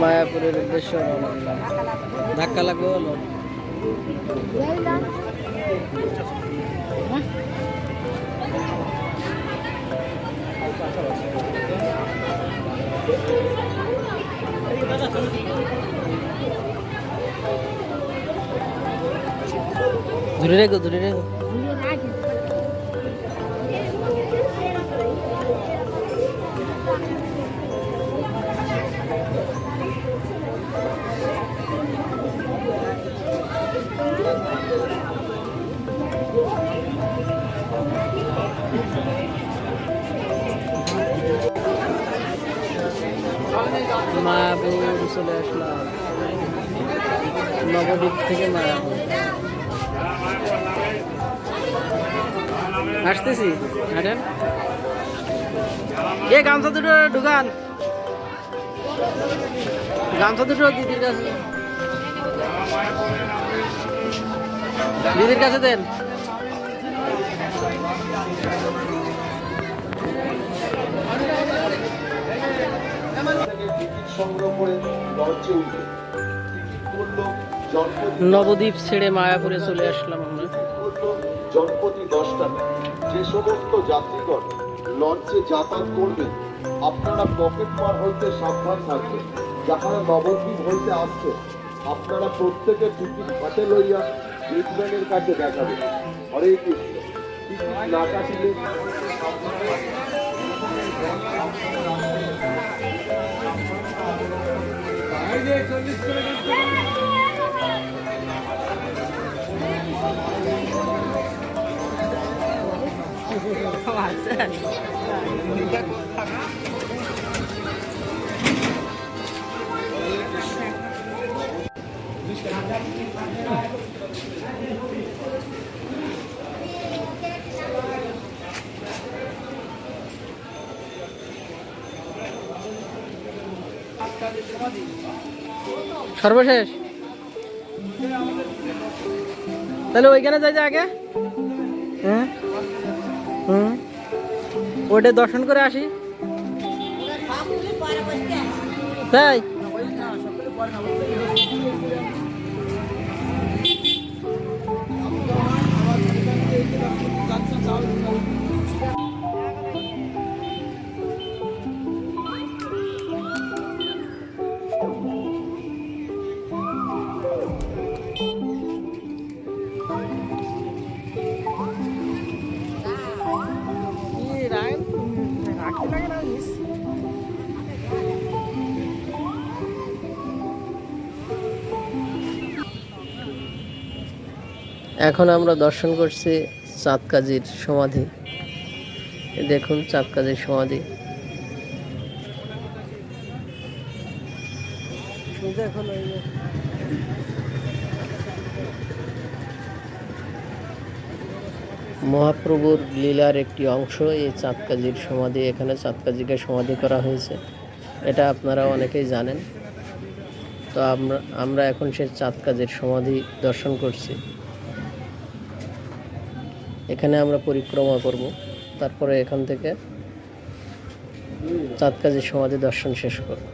মায়াপুরের উদ্দেশ্যে ধাক্কা লাগবে বলো ধরে রেখো ধরে রেখো। মায়াপুর চলে আসলাম নবদ্বীপ থেকে মায়াপুর আসতেছি ম্যাডাম এ গামছা দুটো ঢুকান গামছা দুটো দিদির কাছে দিদির কাছে দেন সংগ্রহ করে লঞ্চে উঠবে টিকিট মূল্য জনপ্রতি নবদ্বীপ ছেড়ে মায়াপুরে চলে আসলাম আমরা। মূল্য জনপ্রতি দশ টাকা যে সমস্ত যাত্রীগণ লঞ্চে যাতায়াত করবেন আপনারা পকেট মার হইতে সাবধান থাকবেন। যাহারা নবদ্বীপ হইতে আসছে আপনারা প্রত্যেকে টিকিট হাতে লইয়া গেটম্যানের কাছে দেখাবেন। হরে কৃষ্ণ। টিকিট না কাটিলে সর্বশেষ। তাহলে ওইখানে যাই যে আগে? হ্যাঁ? হুম। ওটা দর্শন করে আসি। তাই? এখন আমরা দর্শন করছি চাঁদ কাজীর সমাধি। দেখুন চাঁদ সমাধি। মহাপ্রভুর লীলার একটি অংশ এই চাঁদ কাজীর সমাধি, এখানে চাঁদ কাজীকে সমাধি করা হয়েছে। এটা আপনারা অনেকেই জানেন। তো আমরা আমরা এখন সেই চাঁদ কাজীর সমাধি দর্শন করছি। এখানে আমরা পরিক্রমা করব। তারপরে এখান থেকে চাঁদকাজের সমাধি দর্শন শেষ করব।